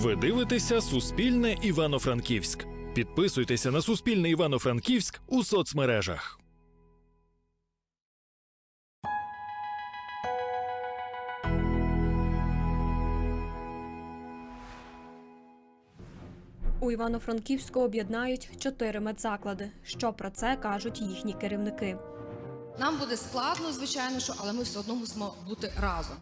Ви дивитеся Суспільне Івано-Франківськ. Підписуйтеся на Суспільне Івано-Франківськ у соцмережах. У Івано-Франківську об'єднають чотири медзаклади. Що про це кажуть їхні керівники? Нам буде складно, звичайно, що, але ми все одно мусимо бути разом.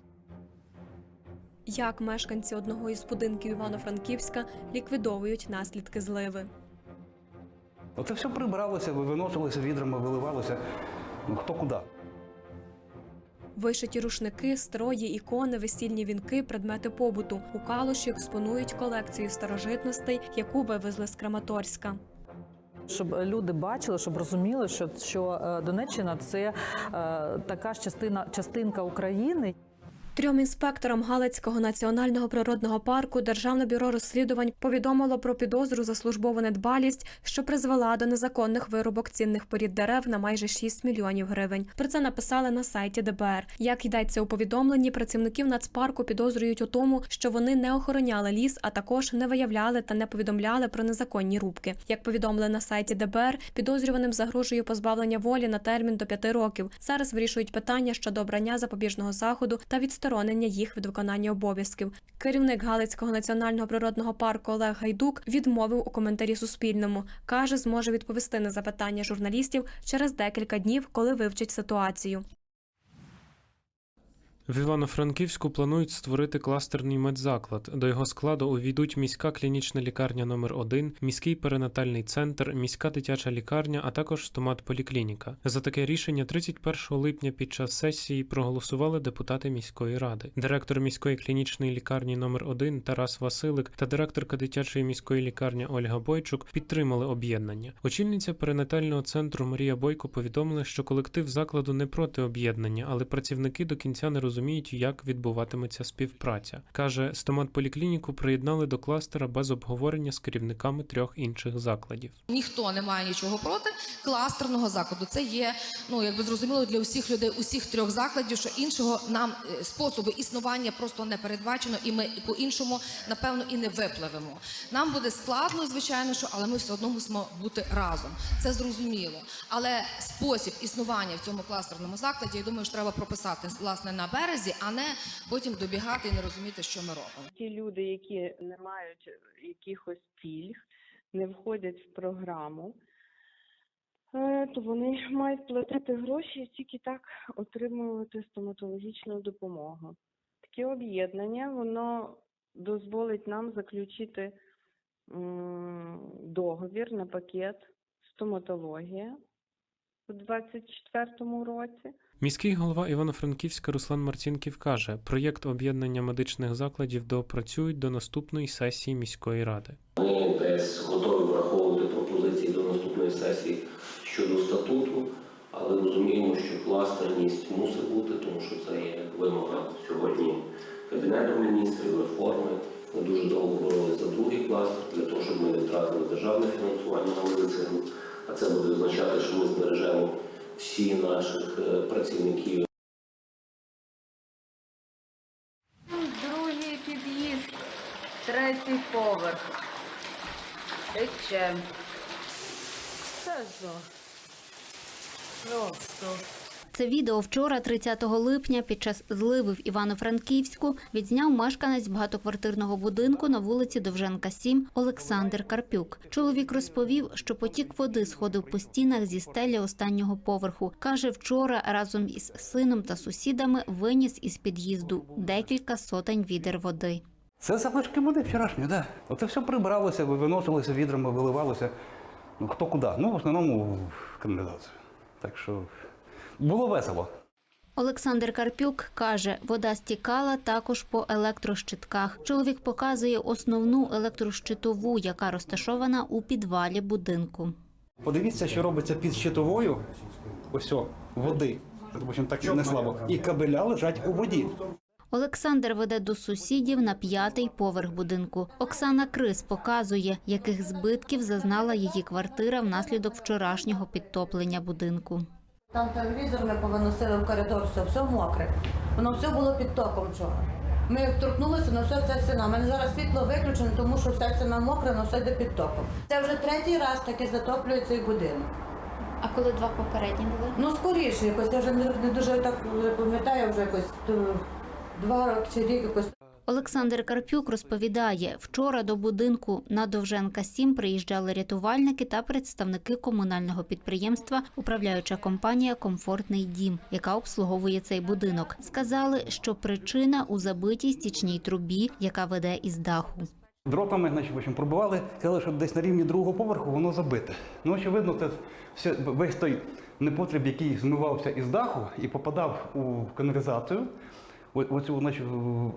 Як мешканці одного із будинків Івано-Франківська ліквідовують наслідки зливи? Оце все прибиралося, виносилося відрами, виливалося. Ну хто куди? Вишиті рушники, строї, ікони, весільні вінки, предмети побуту. У Калуші експонують колекцію старожитностей, яку вивезли з Краматорська. Щоб люди бачили, щоб розуміли, що, що е, Донеччина це е, така ж частина частинка України. Трьом інспекторам Галицького національного природного парку Державне бюро розслідувань повідомило про підозру за службову недбалість, що призвела до незаконних вирубок цінних порід дерев на майже 6 мільйонів гривень. Про це написали на сайті ДБР. Як йдеться у повідомленні, працівників нацпарку підозрюють у тому, що вони не охороняли ліс, а також не виявляли та не повідомляли про незаконні рубки. Як повідомили на сайті ДБР, підозрюваним загрожує позбавлення волі на термін до 5 років. Зараз вирішують питання щодо обрання запобіжного заходу та відсторонення їх від виконання обов'язків. Керівник Галицького національного природного парку Олег Гайдук відмовив у коментарі Суспільному. каже, зможе відповісти на запитання журналістів через декілька днів, коли вивчить ситуацію. В Івано-Франківську планують створити кластерний медзаклад. До його складу увійдуть міська клінічна лікарня номер 1 міський перинатальний центр, міська дитяча лікарня, а також стомат-поліклініка. За таке рішення 31 липня під час сесії проголосували депутати міської ради. Директор міської клінічної лікарні номер 1 Тарас Василик та директорка дитячої міської лікарні Ольга Бойчук підтримали об'єднання. Очільниця перинатального центру Марія Бойко повідомила, що колектив закладу не проти об'єднання, але працівники до кінця не розуміють, як відбуватиметься співпраця. Каже, стомат-поліклініку приєднали до кластера без обговорення з керівниками трьох інших закладів. Ніхто не має нічого проти кластерного закладу. Це є, ну якби зрозуміло для усіх людей, усіх трьох закладів, що іншого нам е, способу існування просто не передбачено, і ми по-іншому, напевно, і не випливемо. Нам буде складно, звичайно, що, але ми все одно мусимо бути разом. Це зрозуміло. Але спосіб існування в цьому кластерному закладі, я думаю, що треба прописати власне на березі, а не потім добігати і не розуміти, що ми робимо. ті люди, які не мають якихось пільг, не входять в програму, е, то вони мають платити гроші і тільки так отримувати стоматологічну допомогу. Таке об'єднання воно дозволить нам заключити договір на пакет стоматологія у 2024 році. Міський голова Івано-Франківська Руслан Марцінків каже, проєкт об'єднання медичних закладів доопрацюють до наступної сесії міської ради. Ми десь готові враховувати пропозиції до наступної сесії щодо статуту, але розуміємо, що кластерність мусить бути, тому що це є вимога сьогодні Кабінету міністрів, реформи. Ми дуже довго боролися за другий кластер для того, щоб ми втратили державне фінансування на медицину. А це буде означати, що ми збережемо всі наших е, працівників Другий під'їзд, третій поверх. Тече. Це що? Просто. Це відео вчора, 30 липня, під час зливи в Івано-Франківську відзняв мешканець багатоквартирного будинку на вулиці Довженка 7 Олександр Карпюк. Чоловік розповів, що потік води сходив по стінах зі стелі останнього поверху. Каже, вчора разом із сином та сусідами виніс із під'їзду декілька сотень відер води. Це залишки води вчорашньої, да. Оце все прибиралося, виносилося відрами, виливалося. Ну хто куди? Ну, в основному в каналізацію. Так що було весело. Олександр Карпюк каже, вода стікала також по електрощитках. Чоловік показує основну електрощитову, яка розташована у підвалі будинку. Подивіться, що робиться під щитовою. Ось о, води. Допустим, так не слабо. І кабеля лежать у воді. Олександр веде до сусідів на п'ятий поверх будинку. Оксана Крис показує, яких збитків зазнала її квартира внаслідок вчорашнього підтоплення будинку. Там телевізор ми повиносили в коридор, все, все мокре. Воно все було під током вчора. Ми торкнулися, на все це ціна. У мене зараз світло виключено, тому що вся ціна мокра, на все йде під током. Це вже третій раз таки затоплює цей будинок. А коли два попередні були? Ну скоріше, якось я вже не, дуже так е, пам'ятаю, вже якось два роки чи рік якось. Олександр Карпюк розповідає, вчора до будинку на Довженка 7 приїжджали рятувальники та представники комунального підприємства, управляюча компанія Комфортний дім, яка обслуговує цей будинок. Сказали, що причина у забитій стічній трубі, яка веде із даху. Дротами, значить, в общем, пробивали, сказали, що десь на рівні другого поверху воно забите. Ну, очевидно, це все, весь той непотріб, який змивався із даху і попадав у каналізацію, оцю значить,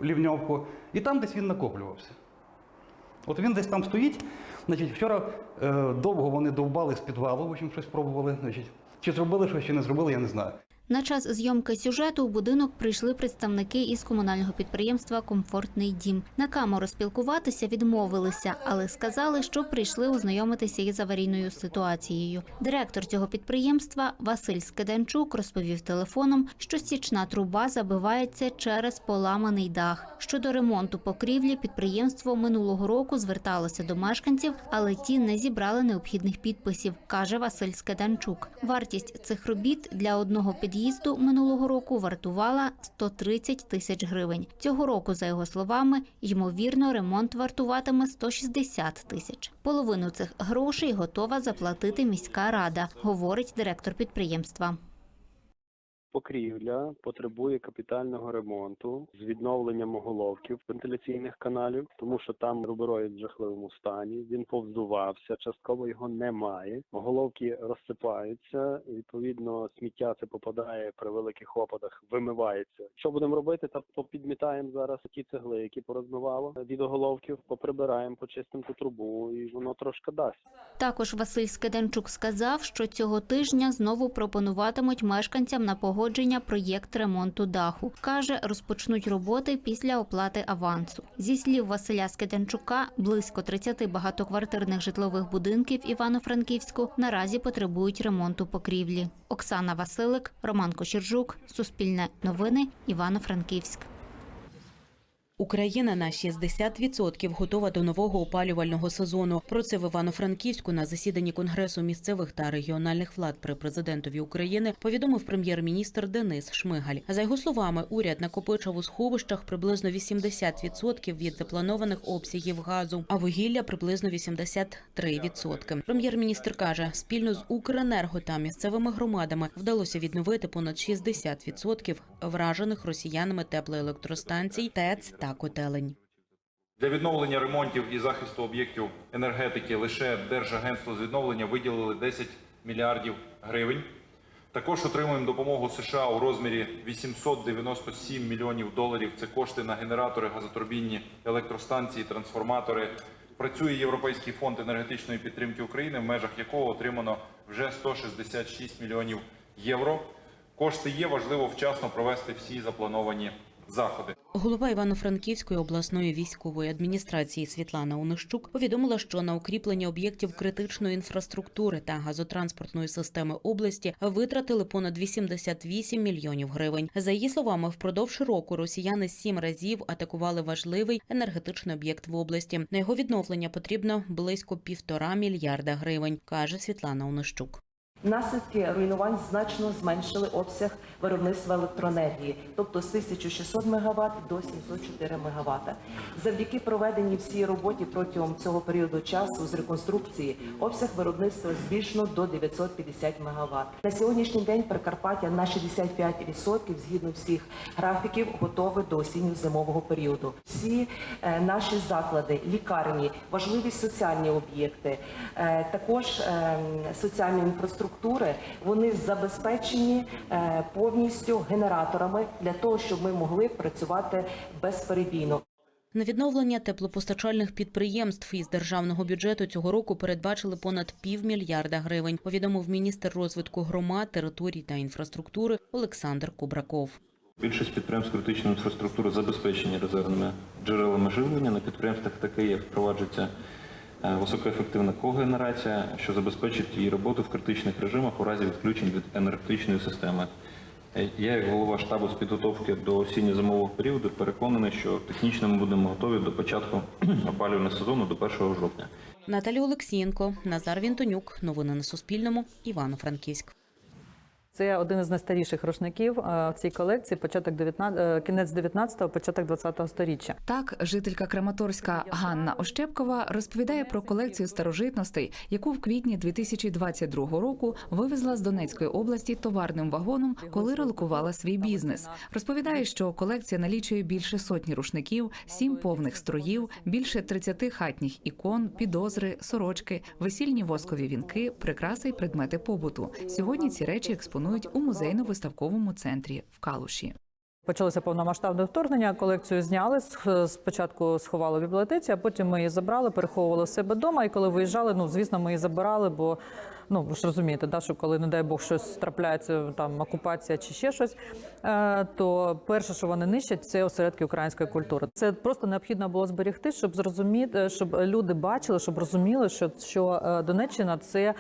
лівньовку, і там десь він накоплювався. От він десь там стоїть. Значить, вчора е, довго вони довбали з підвалу, в общем, щось пробували. Значить, чи зробили щось, чи не зробили, я не знаю. На час зйомки сюжету у будинок прийшли представники із комунального підприємства Комфортний дім. На камеру спілкуватися відмовилися, але сказали, що прийшли ознайомитися із аварійною ситуацією. Директор цього підприємства Василь Скиданчук розповів телефоном, що стічна труба забивається через поламаний дах. Щодо ремонту покрівлі, підприємство минулого року зверталося до мешканців, але ті не зібрали необхідних підписів, каже Василь Скиданчук. Вартість цих робіт для одного під'їзду минулого року вартувала 130 тисяч гривень. Цього року, за його словами, ймовірно, ремонт вартуватиме 160 тисяч. Половину цих грошей готова заплатити міська рада, говорить директор підприємства. Покрівля потребує капітального ремонту з відновленням оголовків вентиляційних каналів, тому що там рубероїд в жахливому стані. Він повздувався, частково його немає. Оголовки розсипаються. Відповідно, сміття це попадає при великих опадах, вимивається. Що будемо робити? Та попідмітаємо зараз ті цегли, які порозмивало від оголовків, поприбираємо, почистимо ту трубу, і воно трошки дасть. Також Василь Скиденчук сказав, що цього тижня знову пропонуватимуть мешканцям на погодження проєкт ремонту даху. Каже, розпочнуть роботи після оплати авансу. Зі слів Василя Скиденчука, близько 30 багатоквартирних житлових будинків Івано-Франківську наразі потребують ремонту покрівлі. Оксана Василик, Роман Кочержук, Суспільне новини, Івано-Франківськ. Україна на 60% готова до нового опалювального сезону. Про це в Івано-Франківську на засіданні Конгресу місцевих та регіональних влад при президентові України повідомив прем'єр-міністр Денис Шмигаль. За його словами, уряд накопичив у сховищах приблизно 80% від запланованих обсягів газу, а вугілля приблизно 83%. Прем'єр-міністр каже, спільно з Укренерго та місцевими громадами вдалося відновити понад 60% вражених росіянами теплоелектростанцій, ТЕЦ та котелень. Для відновлення ремонтів і захисту об'єктів енергетики лише Держагентство з відновлення виділили 10 мільярдів гривень. Також отримуємо допомогу США у розмірі 897 мільйонів доларів. Це кошти на генератори, газотурбінні електростанції, трансформатори. Працює Європейський фонд енергетичної підтримки України, в межах якого отримано вже 166 мільйонів євро. Кошти є, важливо вчасно провести всі заплановані заходи. Голова Івано-Франківської обласної військової адміністрації Світлана Онищук повідомила, що на укріплення об'єктів критичної інфраструктури та газотранспортної системи області витратили понад 88 мільйонів гривень. За її словами, впродовж року росіяни сім разів атакували важливий енергетичний об'єкт в області. На його відновлення потрібно близько півтора мільярда гривень, каже Світлана Онищук. Наслідки руйнувань значно зменшили обсяг виробництва електроенергії, тобто з 1600 МВт до 704 МВт. Завдяки проведеній всій роботі протягом цього періоду часу з реконструкції обсяг виробництва збільшено до 950 МВт. На сьогоднішній день Прикарпаття на 65% згідно всіх графіків готове до осінньо-зимового періоду. Всі е, наші заклади, лікарні, важливі соціальні об'єкти, е, також е, соціальні інфраструктури, вони забезпечені е, повністю генераторами для того, щоб ми могли працювати безперебійно. На відновлення теплопостачальних підприємств із державного бюджету цього року передбачили понад півмільярда гривень. Повідомив міністр розвитку громад, територій та інфраструктури Олександр Кубраков. Більшість підприємств критичної інфраструктури забезпечені резервними джерелами живлення. На підприємствах таке є впроваджується високоефективна когенерація, що забезпечить її роботу в критичних режимах у разі відключень від енергетичної системи. Е, Я, як голова штабу з підготовки до осінньо-зимового періоду, переконаний, що технічно ми будемо готові до початку опалювального сезону до 1 жовтня. Наталі Олексієнко, Назар Вінтонюк. Новини на Суспільному. Івано-Франківськ. Це один із найстаріших рушників е, в цій колекції, початок 19, е, кінець 19-го, початок 20-го сторіччя. Так, жителька Краматорська Ганна Ощепкова розповідає про колекцію старожитностей, яку в квітні 2022 року вивезла з Донецької області товарним вагоном, коли релокувала свій бізнес. Розповідає, що колекція налічує більше сотні рушників, сім повних строїв, більше 30 хатніх ікон, підозри, сорочки, весільні воскові вінки, прикраси й предмети побуту. Сьогодні ці речі експонують у музейно-виставковому центрі в Калуші. Почалося повномасштабне вторгнення. Колекцію зняли спочатку сховали в бібліотеці, а потім ми її забрали, переховували в себе вдома. І коли виїжджали, ну звісно, ми її забирали, бо ну ви ж розумієте, да, що коли, не дай Бог, щось трапляється, там окупація чи ще щось, е, то перше, що вони нищать, це осередки української культури. Це просто необхідно було зберегти, щоб зрозуміти, щоб люди бачили, щоб розуміли, що, що е, Донеччина це е,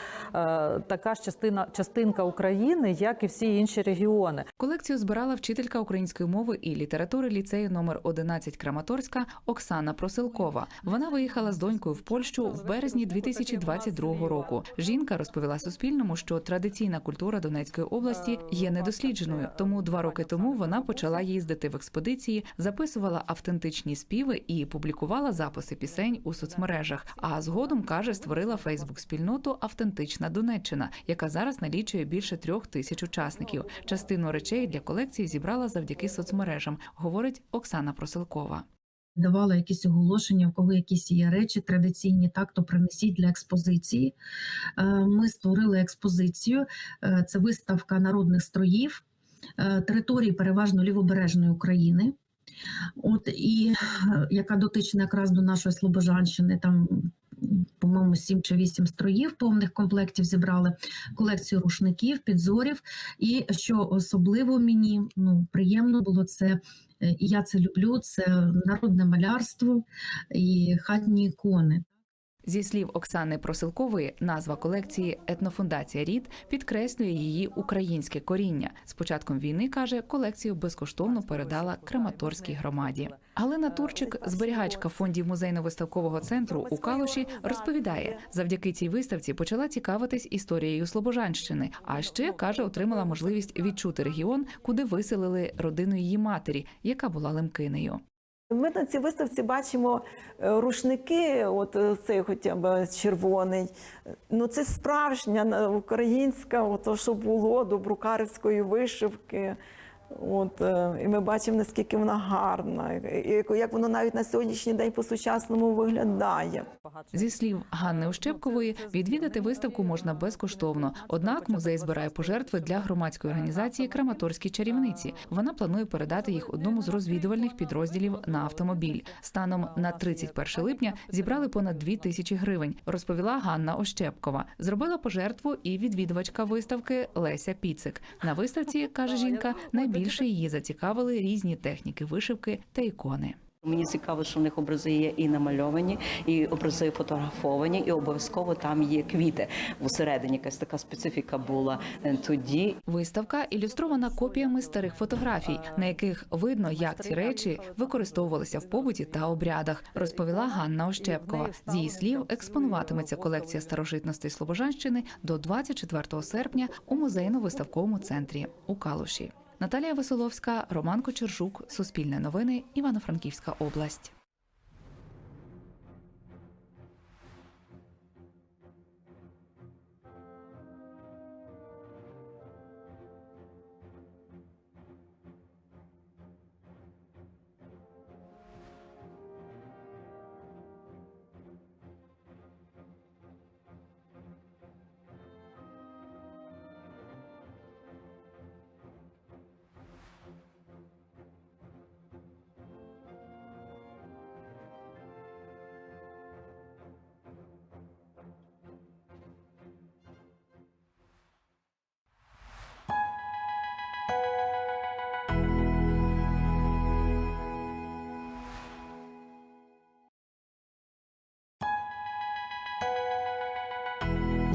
така ж частина частинка України, як і всі інші регіони. Колекцію збирала вчителька української мови і літератури ліцею номер 11 Краматорська Оксана Просилкова. Вона виїхала з донькою в Польщу в березні 2022 року. Жінка розповіла Суспільному, що традиційна культура Донецької області є недослідженою. Тому два роки тому вона почала їздити в експедиції, записувала автентичні співи і публікувала записи пісень у соцмережах. А згодом каже, створила Фейсбук-спільноту Автентична Донеччина, яка зараз налічує більше трьох тисяч учасників. Частину речей для колекції зібрала завдяки соцмережам, говорить Оксана Просилкова. Давала якісь оголошення, в кого якісь є речі традиційні, так то принесіть для експозиції. Е, Ми створили експозицію. Е, Це виставка народних строїв е, території переважно лівобережної України. От і яка дотична якраз до нашої Слобожанщини, там, по-моєму, сім чи вісім строїв повних комплектів зібрали, колекцію рушників, підзорів. І що особливо мені ну, приємно було це, е, і я це люблю, це народне малярство і хатні ікони. Зі слів Оксани Просилкової, назва колекції Етнофундація Рід підкреслює її українське коріння. З початком війни каже, колекцію безкоштовно передала Краматорській громаді. Галина Турчик, зберігачка фондів музейно-виставкового центру у Калуші, розповідає, завдяки цій виставці почала цікавитись історією Слобожанщини. А ще каже, отримала можливість відчути регіон, куди виселили родину її матері, яка була лемкинею. Ми на цій виставці бачимо е, рушники, от е, цей хоча б червоний. Ну це справжня українська, от, що було до брукарівської вишивки. От, е, і ми бачимо, наскільки вона гарна, і як воно навіть на сьогоднішній день по-сучасному виглядає. Зі слів Ганни Ощепкової, відвідати виставку можна безкоштовно. Однак музей збирає пожертви для громадської організації Краматорські чарівниці. Вона планує передати їх одному з розвідувальних підрозділів на автомобіль. Станом на 31 липня зібрали понад 2 тисячі гривень. Розповіла Ганна Ощепкова. Зробила пожертву і відвідувачка виставки Леся Піцик. На виставці каже жінка, найбільше її зацікавили різні техніки вишивки та ікони. Мені цікаво, що в них образи є і намальовані, і образи фотографовані, і обов'язково там є квіти. Всередині якась така специфіка була е, тоді. Виставка ілюстрована копіями старих фотографій, на яких видно, як ці речі використовувалися в побуті та обрядах, розповіла Ганна Ощепкова. З її слів, експонуватиметься колекція старожитностей Слобожанщини до 24 серпня у музейно-виставковому центрі у Калуші. Наталія Веселовська, Роман Кочержук, Суспільне новини, Івано-Франківська область.